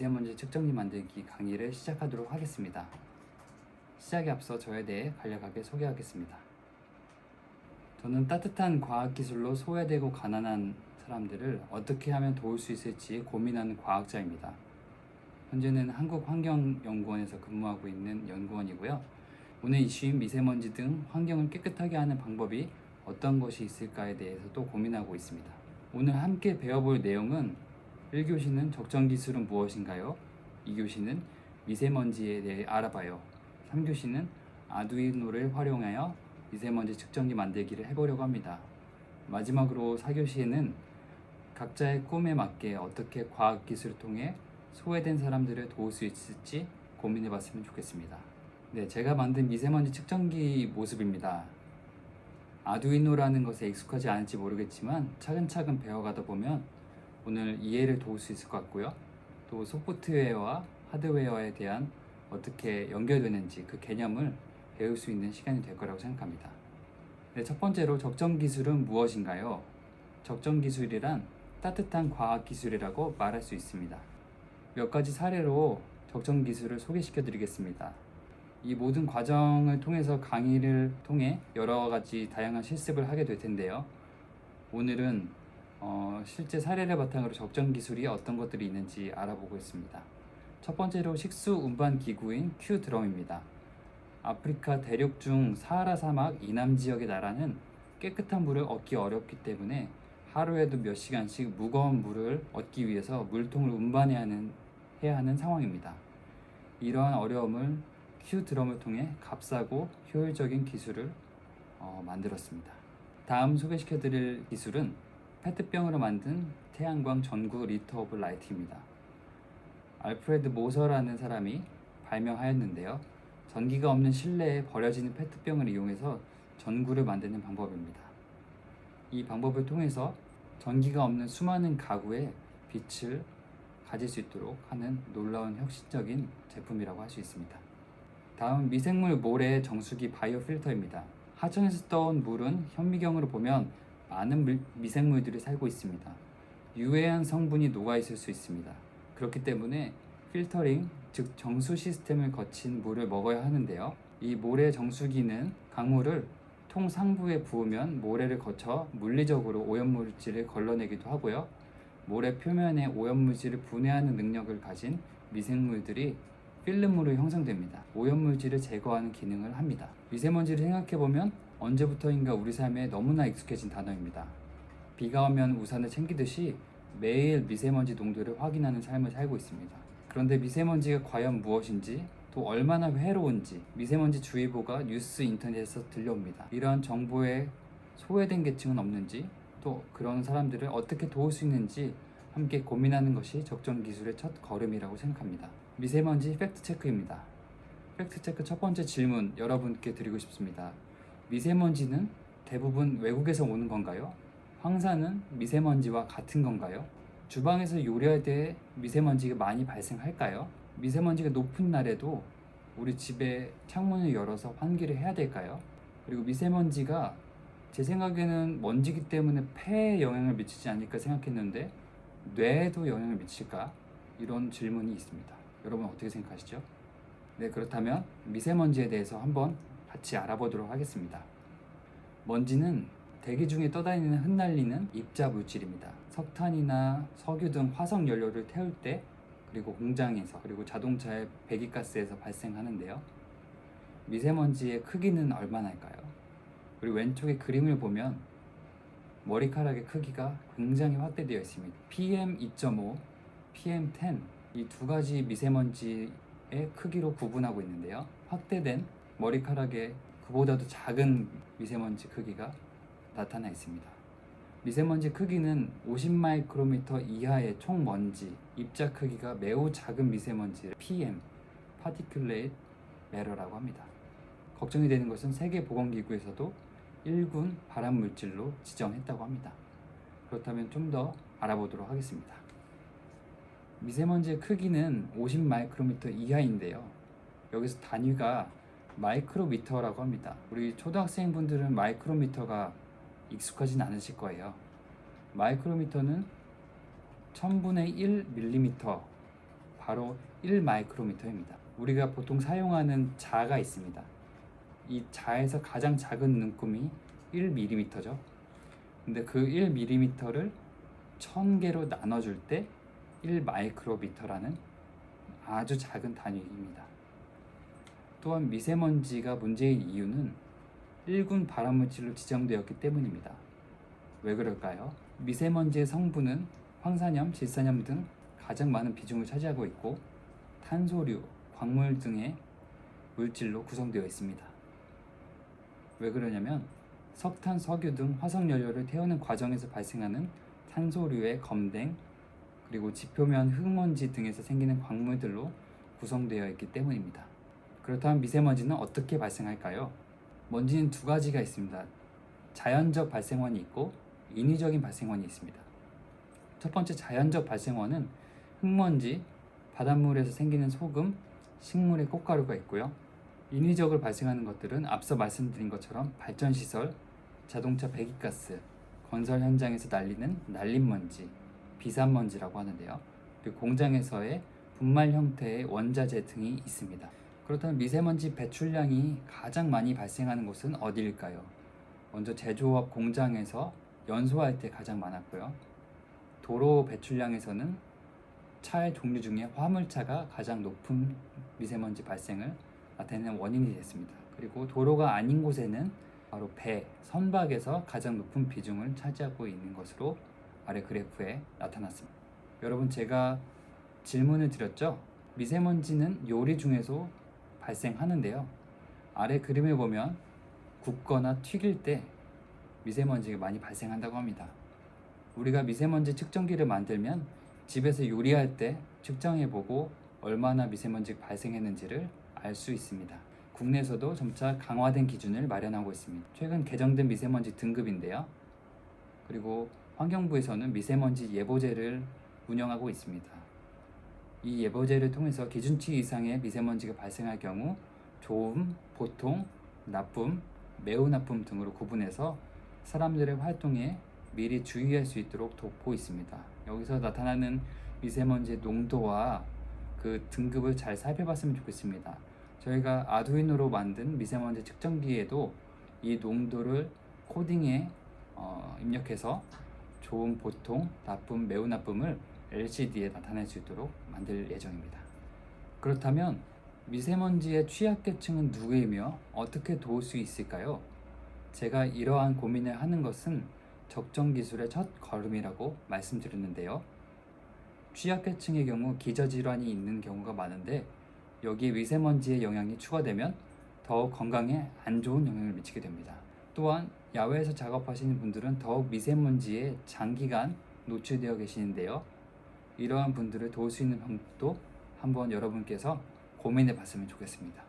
미세먼지 측정기 만들기 강의를 시작하도록 하겠습니다. 시작에 앞서 저에 대해 간략하게 소개하겠습니다. 저는 따뜻한 과학기술로 소외되고 가난한 사람들을 어떻게 하면 도울 수 있을지 고민하는 과학자입니다. 현재는 한국환경연구원에서 근무하고 있는 연구원이고요. 오늘 이슈인 미세먼지 등 환경을 깨끗하게 하는 방법이 어떤 것이 있을까에 대해서도 고민하고 있습니다. 오늘 함께 배워볼 내용은 1교시는 적정 기술은 무엇인가요? 2교시는 미세먼지에 대해 알아봐요. 3교시는 아두이노를 활용하여 미세먼지 측정기 만들기를 해보려고 합니다. 마지막으로 4교시에는 각자의 꿈에 맞게 어떻게 과학 기술을 통해 소외된 사람들을 도울 수 있을지 고민해 봤으면 좋겠습니다. 네, 제가 만든 미세먼지 측정기 모습입니다. 아두이노라는 것에 익숙하지 않을지 모르겠지만 차근차근 배워가다 보면 오늘 이해를 도울 수 있을 것 같고요. 또 소프트웨어와 하드웨어에 대한 어떻게 연결되는지 그 개념을 배울 수 있는 시간이 될 거라고 생각합니다. 네, 첫 번째로 적정 기술은 무엇인가요? 적정 기술이란 따뜻한 과학 기술이라고 말할 수 있습니다. 몇 가지 사례로 적정 기술을 소개시켜 드리겠습니다. 이 모든 과정을 통해서 강의를 통해 여러 가지 다양한 실습을 하게 될 텐데요. 오늘은 어, 실제 사례를 바탕으로 적정 기술이 어떤 것들이 있는지 알아보고 있습니다. 첫 번째로 식수 운반 기구인 큐 드럼입니다. 아프리카 대륙 중 사하라 사막 이남 지역의 나라는 깨끗한 물을 얻기 어렵기 때문에 하루에도 몇 시간씩 무거운 물을 얻기 위해서 물통을 운반해야 하는, 해야 하는 상황입니다. 이러한 어려움을 큐 드럼을 통해 값싸고 효율적인 기술을 어, 만들었습니다. 다음 소개시켜드릴 기술은 페트병으로 만든 태양광 전구 리터 오브 라이트입니다. 알프레드 모서라는 사람이 발명하였는데요. 전기가 없는 실내에 버려지는 페트병을 이용해서 전구를 만드는 방법입니다. 이 방법을 통해서 전기가 없는 수많은 가구에 빛을 가질 수 있도록 하는 놀라운 혁신적인 제품이라고 할 수 있습니다. 다음 미생물 모래 정수기 바이오 필터입니다. 하천에서 떠온 물은 현미경으로 보면 많은 물- 미생물들이 살고 있습니다. 유해한 성분이 녹아 있을 수 있습니다. 그렇기 때문에 필터링, 즉 정수 시스템을 거친 물을 먹어야 하는데요. 이 모래 정수기는 강물을 통 상부에 부으면 모래를 거쳐 물리적으로 오염물질을 걸러내기도 하고요. 모래 표면에 오염물질을 분해하는 능력을 가진 미생물들이 필름으로 형성됩니다. 오염물질을 제거하는 기능을 합니다. 미세먼지를 생각해보면 언제부터인가 우리 삶에 너무나 익숙해진 단어입니다. 비가 오면 우산을 챙기듯이 매일 미세먼지 농도를 확인하는 삶을 살고 있습니다. 그런데 미세먼지가 과연 무엇인지 또 얼마나 해로운지 미세먼지 주의보가 뉴스 인터넷에서 들려옵니다. 이러한 정보에 소외된 계층은 없는지 또 그런 사람들을 어떻게 도울 수 있는지 함께 고민하는 것이 적정 기술의 첫 걸음이라고 생각합니다. 미세먼지 팩트 체크입니다. 팩트 체크 첫 번째 질문 여러분께 드리고 싶습니다. 미세먼지는 대부분 외국에서 오는 건가요? 황사는 미세먼지와 같은 건가요? 주방에서 요리할 때 미세먼지가 많이 발생할까요? 미세먼지가 높은 날에도 우리 집에 창문을 열어서 환기를 해야 될까요? 그리고 미세먼지가 제 생각에는 먼지기 때문에 폐에 영향을 미치지 않을까 생각했는데 뇌에도 영향을 미칠까? 이런 질문이 있습니다. 여러분 어떻게 생각하시죠? 네, 그렇다면 미세먼지에 대해서 한번 같이 알아보도록 하겠습니다. 먼지는 대기 중에 떠다니는 흩날리는 입자 물질입니다. 석탄이나 석유 등 화석 연료를 태울 때 그리고 공장에서 그리고 자동차의 배기가스에서 발생하는데요. 미세먼지의 크기는 얼마나일까요? 그리고 왼쪽에 그림을 보면 머리카락의 크기가 굉장히 확대되어 있습니다. PM 2.5, PM 10 이 두 가지 미세먼지의 크기로 구분하고 있는데요. 확대된 머리카락의 그보다도 작은 미세먼지 크기가 나타나 있습니다. 미세먼지 크기는 50 마이크로미터 이하의 총 먼지, 입자 크기가 매우 작은 미세먼지를 PM, Particulate Matter라고 합니다. 걱정이 되는 것은 세계보건기구에서도 1군 발암 물질로 지정했다고 합니다. 그렇다면 좀 더 알아보도록 하겠습니다. 미세먼지의 크기는 50 마이크로미터 이하인데요. 여기서 단위가 마이크로미터라고 합니다. 우리 초등학생분들은 마이크로미터가 익숙하진 않으실 거예요. 마이크로미터는 1000분의 1mm 바로 1마이크로미터입니다. 우리가 보통 사용하는 자가 있습니다. 이 자에서 가장 작은 눈금이 1mm죠. 근데 그 1mm를 1000개로 나눠줄 때 1마이크로미터라는 아주 작은 단위입니다. 또한 미세먼지가 문제인 이유는 1군 발암물질로 지정되었기 때문입니다. 왜 그럴까요? 미세먼지의 성분은 황산염, 질산염 등 가장 많은 비중을 차지하고 있고 탄소류, 광물 등의 물질로 구성되어 있습니다. 왜 그러냐면 석탄, 석유 등 화석 연료를 태우는 과정에서 발생하는 탄소류의 검댕 그리고 지표면 흙먼지 등에서 생기는 광물들로 구성되어 있기 때문입니다. 그렇다면 미세먼지는 어떻게 발생할까요? 먼지는 두 가지가 있습니다. 자연적 발생원이 있고 인위적인 발생원이 있습니다. 첫 번째 자연적 발생원은 흙먼지, 바닷물에서 생기는 소금, 식물의 꽃가루가 있고요. 인위적으로 발생하는 것들은 앞서 말씀드린 것처럼 발전시설, 자동차 배기가스, 건설 현장에서 날리는 날림먼지, 비산먼지라고 하는데요. 그리고 공장에서의 분말 형태의 원자재 등이 있습니다. 그렇다면 미세먼지 배출량이 가장 많이 발생하는 곳은 어디일까요? 먼저 제조업 공장에서 연소할 때 가장 많았고요. 도로 배출량에서는 차의 종류 중에 화물차가 가장 높은 미세먼지 발생을 나타내는 원인이 됐습니다. 그리고 도로가 아닌 곳에는 바로 배, 선박에서 가장 높은 비중을 차지하고 있는 것으로 아래 그래프에 나타났습니다. 여러분 제가 질문을 드렸죠? 미세먼지는 요리 중에서 발생하는데요. 아래 그림을 보면 굽거나 튀길 때 미세먼지가 많이 발생한다고 합니다. 우리가 미세먼지 측정기를 만들면 집에서 요리할 때 측정해보고 얼마나 미세먼지가 발생했는지를 알 수 있습니다. 국내에서도 점차 강화된 기준을 마련하고 있습니다. 최근 개정된 미세먼지 등급인데요. 그리고 환경부에서는 미세먼지 예보제를 운영하고 있습니다. 이 예보제를 통해서 기준치 이상의 미세먼지가 발생할 경우 좋음, 보통, 나쁨, 매우 나쁨 등으로 구분해서 사람들의 활동에 미리 주의할 수 있도록 돕고 있습니다. 여기서 나타나는 미세먼지의 농도와 그 등급을 잘 살펴봤으면 좋겠습니다. 저희가 아두이노로 만든 미세먼지 측정기에도 이 농도를 코딩에 어, 입력해서 좋은, 보통, 나쁨, 매우 나쁨을 LCD에 나타낼 수 있도록 만들 예정입니다. 그렇다면 미세먼지의 취약계층은 누구이며 어떻게 도울 수 있을까요? 제가 이러한 고민을 하는 것은 적정 기술의 첫 걸음이라고 말씀드렸는데요. 취약계층의 경우 기저질환이 있는 경우가 많은데 여기에 미세먼지의 영향이 추가되면 더욱 건강에 안 좋은 영향을 미치게 됩니다. 또한 야외에서 작업하시는 분들은 더욱 미세먼지에 장기간 노출되어 계시는데요. 이러한 분들을 도울 수 있는 방법도 한번 여러분께서 고민해 봤으면 좋겠습니다.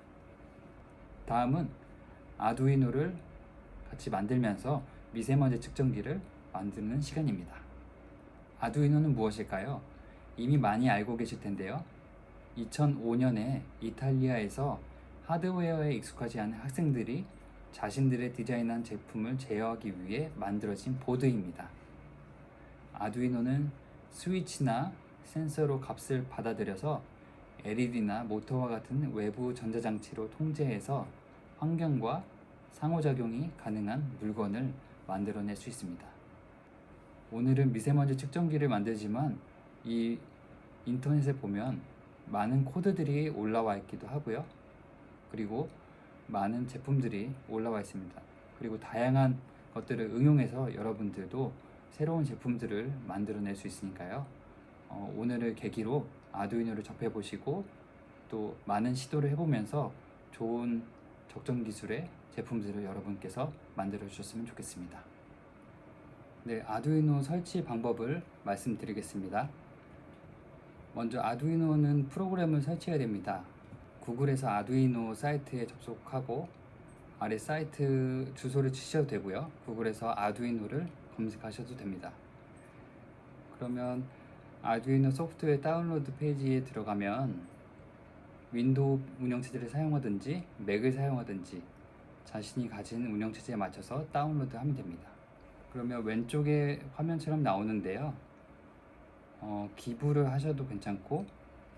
다음은 아두이노를 같이 만들면서 미세먼지 측정기를 만드는 시간입니다. 아두이노는 무엇일까요? 이미 많이 알고 계실 텐데요. 2005년에 이탈리아에서 하드웨어에 익숙하지 않은 학생들이 자신들의 디자인한 제품을 제어하기 위해 만들어진 보드입니다. 아두이노는 스위치나 센서로 값을 받아들여서 LED나 모터와 같은 외부 전자장치로 통제해서 환경과 상호작용이 가능한 물건을 만들어낼 수 있습니다. 오늘은 미세먼지 측정기를 만들지만 이 인터넷에 보면 많은 코드들이 올라와 있기도 하고요. 그리고 많은 제품들이 올라와 있습니다. 그리고 다양한 것들을 응용해서 여러분들도 새로운 제품들을 만들어낼 수 있으니까요. 어, 오늘을 계기로 아두이노를 접해보시고 또 많은 시도를 해보면서 좋은 적정 기술의 제품들을 여러분께서 만들어 주셨으면 좋겠습니다. 네, 아두이노 설치 방법을 말씀드리겠습니다. 먼저 아두이노는 프로그램을 설치해야 됩니다. 구글에서 아두이노 사이트에 접속하고 아래 사이트 주소를 치셔도 되고요. 구글에서 아두이노를 검색하셔도 됩니다. 그러면 아두이노 소프트웨어 다운로드 페이지에 들어가면 윈도우 운영체제를 사용하든지 맥을 사용하든지 자신이 가진 운영체제에 맞춰서 다운로드 하면 됩니다. 그러면 왼쪽에 화면처럼 나오는데요. 어, 어, 기부를 하셔도 괜찮고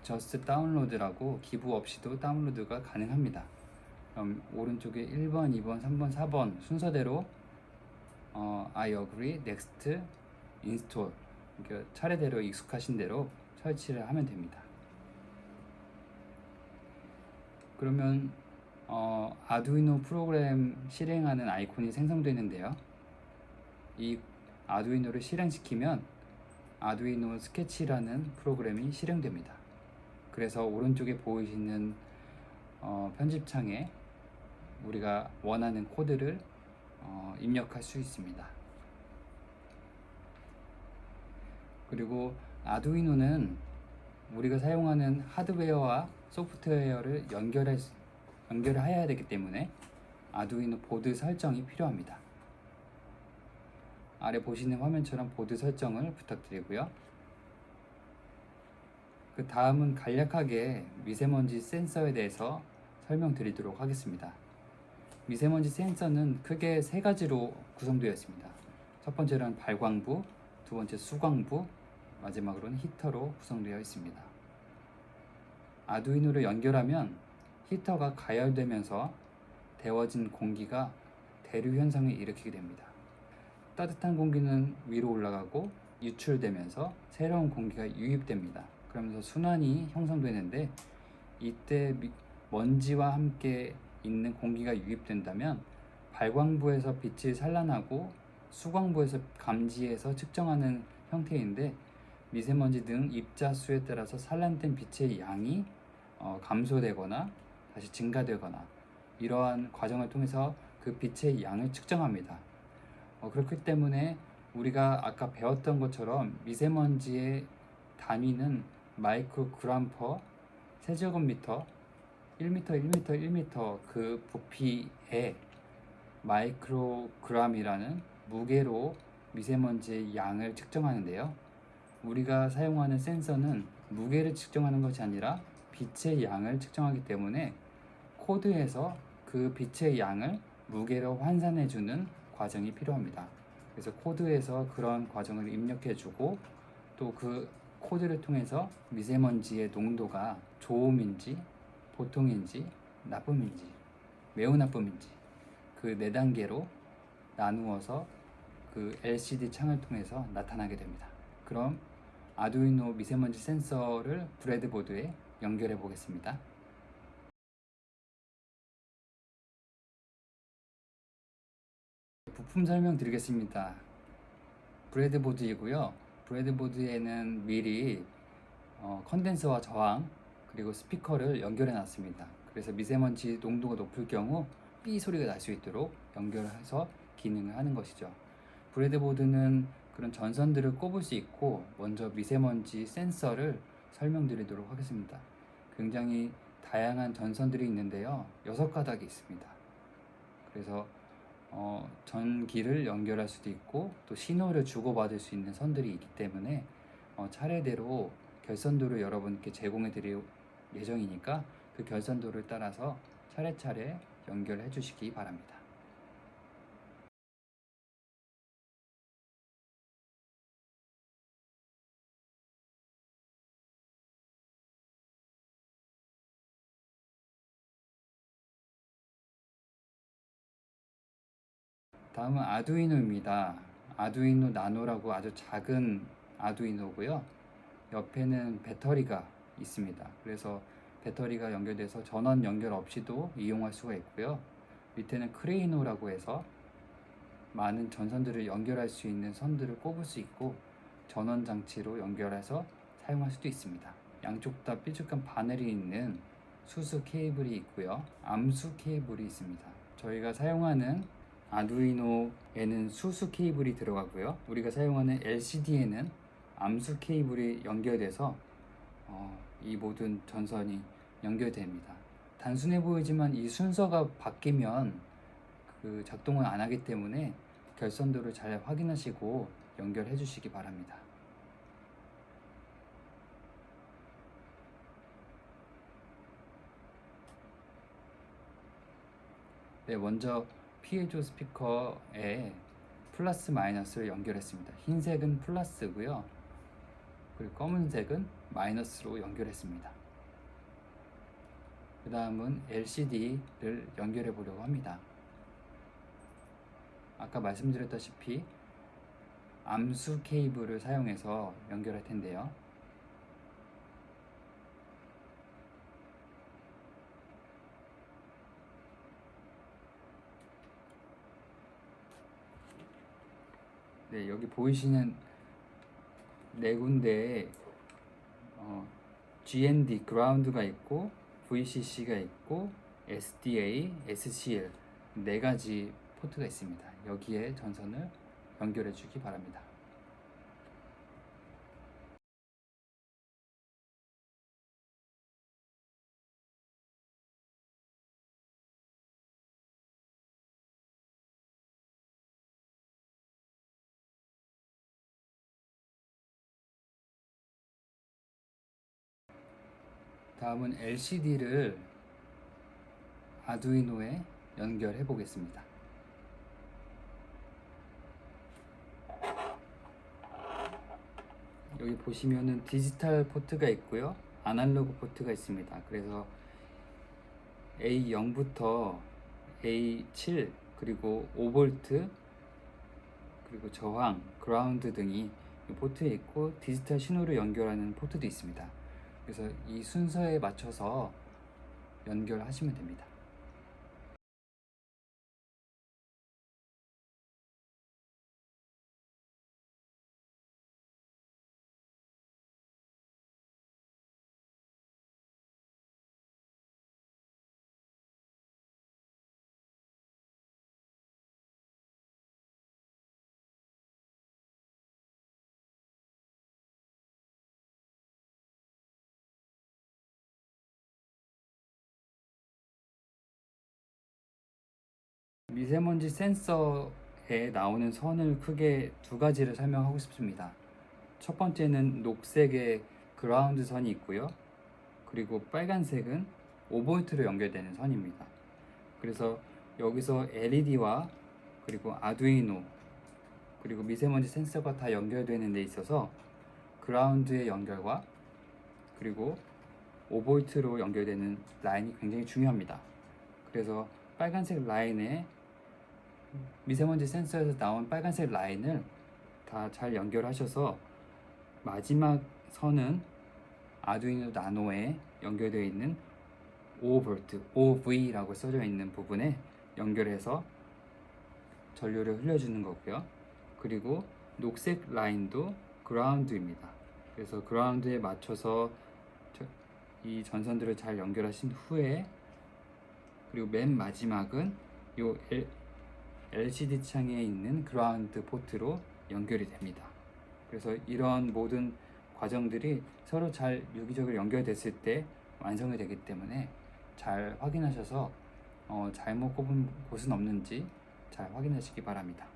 저스트 다운로드라고 기부 없이도 다운로드가 가능합니다. 그럼 오른쪽에 1번, 2번, 3번, 4번 순서대로 어, I agree, next, install 이렇게 차례대로 익숙하신 대로 설치를 하면 됩니다. 그러면 어, 아두이노 프로그램 실행하는 아이콘이 생성되는데요. 이 아두이노를 실행시키면 아두이노 스케치라는 프로그램이 실행됩니다. 그래서 오른쪽에 보이시는 어, 편집창에 우리가 원하는 코드를 어, 입력할 수 있습니다. 그리고 아두이노는 우리가 사용하는 하드웨어와 소프트웨어를 연결해 연결을 해야 되기 때문에 아두이노 보드 설정이 필요합니다. 아래 보시는 화면처럼 보드 설정을 부탁드리고요. 그 다음은 간략하게 미세먼지 센서에 대해서 설명드리도록 하겠습니다. 미세먼지 센서는 크게 세 가지로 구성되어 있습니다. 첫 번째로는 발광부, 두 번째 수광부, 마지막으로는 히터로 구성되어 있습니다. 아두이노를 연결하면 히터가 가열되면서 데워진 공기가 대류 현상을 일으키게 됩니다. 따뜻한 공기는 위로 올라가고 유출되면서 새로운 공기가 유입됩니다. 그러면서 순환이 형성되는데 이때 미- 먼지와 함께 있는 공기가 유입된다면 발광부에서 빛이 산란하고 수광부에서 감지해서 측정하는 형태인데 미세먼지 등 입자수에 따라서 산란된 빛의 양이 어, 감소되거나 다시 증가되거나 이러한 과정을 통해서 그 빛의 양을 측정합니다. 어, 그렇기 때문에 우리가 아까 배웠던 것처럼 미세먼지의 단위는 마이크로그램 퍼 세제곱미터 1m, 1m, 1m 그 부피에 마이크로그램이라는 무게로 미세먼지의 양을 측정하는데요. 우리가 사용하는 센서는 무게를 측정하는 것이 아니라 빛의 양을 측정하기 때문에 코드에서 그 빛의 양을 무게로 환산해 주는 과정이 필요합니다. 그래서 코드에서 그런 과정을 입력해 주고 또 그 코드를 통해서 미세먼지의 농도가 좋음인지 보통인지 나쁨인지 매우 나쁨인지 그 네 단계로 나누어서 그 LCD 창을 통해서 나타나게 됩니다. 그럼 아두이노 미세먼지 센서를 브레드보드에 연결해 보겠습니다. 부품 설명 드리겠습니다. 브레드보드이고요. 브레드보드에는 미리 어, 컨덴서와 저항 그리고 스피커를 연결해 놨습니다. 그래서 미세먼지 농도가 높을 경우 삐 소리가 날 수 있도록 연결해서 기능을 하는 것이죠. 브레드보드는 그런 전선들을 꼽을 수 있고 먼저 미세먼지 센서를 설명드리도록 하겠습니다. 굉장히 다양한 전선들이 있는데요. 여섯 가닥이 있습니다. 그래서 어, 전기를 연결할 수도 있고 또 신호를 주고받을 수 있는 선들이 있기 때문에 어, 차례대로 결선도를 여러분께 제공해 드릴 예정이니까 그 결선도를 따라서 차례차례 연결해 주시기 바랍니다. 다음은 아두이노입니다. 아두이노 나노라고 아주 작은 아두이노고요. 옆에는 배터리가 있습니다. 그래서 배터리가 연결돼서 전원 연결 없이도 이용할 수가 있고요. 밑에는 크레이노라고 해서 많은 전선들을 연결할 수 있는 선들을 꼽을 수 있고 전원 장치로 연결해서 사용할 수도 있습니다. 양쪽 다 뾰족한 바늘이 있는 수수 케이블이 있고요. 암수 케이블이 있습니다. 저희가 사용하는 아두이노에는 수수 케이블이 들어가고요. 우리가 사용하는 LCD에는 암수 케이블이 연결돼서 어, 이 모든 전선이 연결됩니다. 단순해 보이지만 이 순서가 바뀌면 그 작동을 안 하기 때문에 결선도를 잘 확인하시고 연결해 주시기 바랍니다. 네, 먼저 피에조 스피커에 플러스 마이너스를 연결했습니다. 흰색은 플러스고요. 그리고 검은색은 마이너스로 연결했습니다. 그 다음은 LCD를 연결해 보려고 합니다. 아까 말씀드렸다시피 암수 케이블을 사용해서 연결할 텐데요. 네, 여기 보이시는 네 군데에 어, GND 그라운드가 있고 VCC가 있고 SDA, SCL 네 가지 포트가 있습니다. 여기에 전선을 연결해 주기 바랍니다. 다음은 LCD를 아두이노에 연결해 보겠습니다. 여기 보시면은 디지털 포트가 있고요. 아날로그 포트가 있습니다. 그래서 A0부터 A7 그리고 5V 그리고 저항, 그라운드 등이 이 포트에 있고 디지털 신호를 연결하는 포트도 있습니다. 그래서 이 순서에 맞춰서 연결하시면 됩니다. 미세먼지 센서에 나오는 선을 크게 두 가지를 설명하고 싶습니다. 첫 번째는 녹색의 그라운드 선이 있고요. 그리고 빨간색은 5V로 연결되는 선입니다. 그래서 여기서 LED와 그리고 아두이노 그리고 미세먼지 센서가 다 연결되는 데 있어서 그라운드의 연결과 그리고 5V로 연결되는 라인이 굉장히 중요합니다. 그래서 빨간색 라인에 미세먼지 센서에서 나온 빨간색 라인을 다 잘 연결하셔서 마지막 선은 아두이노 나노에 연결되어 있는 5V, 5V라고 써져 있는 부분에 연결해서 전류를 흘려주는 거고요. 그리고 녹색 라인도 그라운드입니다. 그래서 그라운드에 맞춰서 이 전선들을 잘 연결하신 후에 그리고 맨 마지막은 요 LCD 창에 있는 그라운드 포트로 연결이 됩니다. 그래서 이런 모든 과정들이 서로 잘 유기적으로 연결됐을 때 완성이 되기 때문에 잘 확인하셔서 어, 잘못 꼽은 곳은 없는지 잘 확인하시기 바랍니다.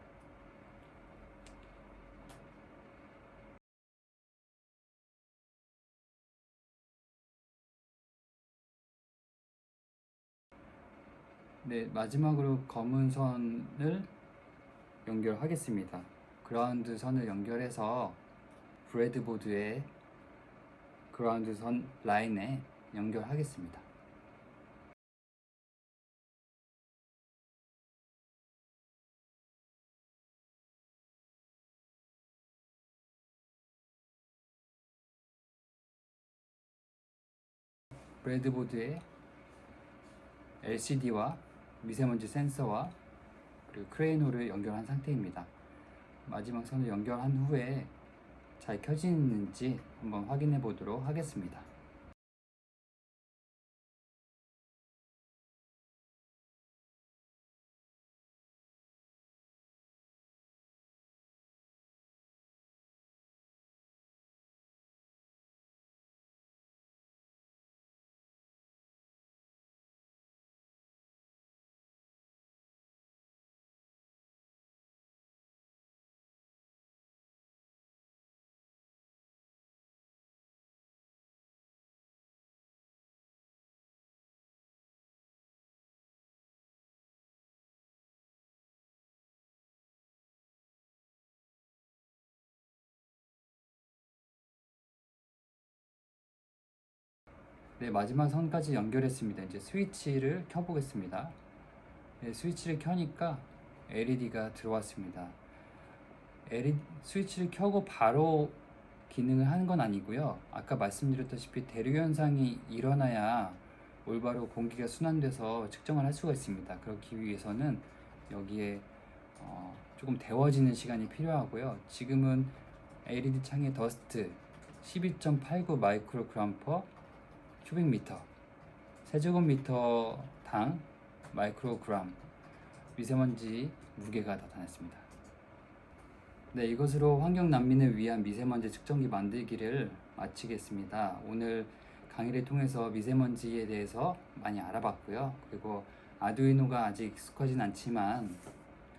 네, 마지막으로 검은 선을 연결하겠습니다. 그라운드 선을 연결해서 브레드보드에 그라운드 선 라인에 연결하겠습니다. 브레드보드에 LCD와 미세먼지 센서와 그리고 크레이노를 연결한 상태입니다. 마지막 선을 연결한 후에 잘 켜지는지 한번 확인해 보도록 하겠습니다. 네, 마지막 선까지 연결했습니다. 이제 스위치를 켜보겠습니다. 네, 스위치를 켜니까 LED가 들어왔습니다. LED 스위치를 켜고 바로 기능을 하는 건 아니고요. 아까 말씀드렸다시피 대류 현상이 일어나야 올바로 공기가 순환돼서 측정을 할 수가 있습니다. 그렇기 위해서는 여기에 어, 조금 데워지는 시간이 필요하고요. 지금은 LED 창의 더스트 12.89 마이크로그램 퍼 큐빅미터 세제곱미터당 마이크로그램 미세먼지 무게가 나타났습니다. 네, 이것으로 환경 난민을 위한 미세먼지 측정기 만들기를 마치겠습니다. 오늘 강의를 통해서 미세먼지에 대해서 많이 알아봤고요. 그리고 아두이노가 아직 익숙하진 않지만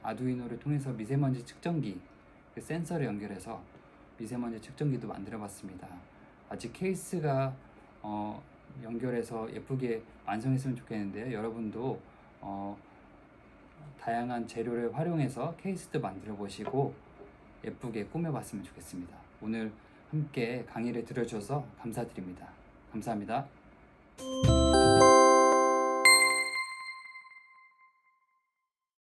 아두이노를 통해서 미세먼지 측정기 그 센서를 연결해서 미세먼지 측정기도 만들어 봤습니다. 아직 케이스가 어, 연결해서 예쁘게 완성했으면 좋겠는데요. 여러분도 어, 다양한 재료를 활용해서 케이스도 만들어 보시고 예쁘게 꾸며봤으면 좋겠습니다. 오늘 함께 강의를 들어주셔서 감사드립니다. 감사합니다.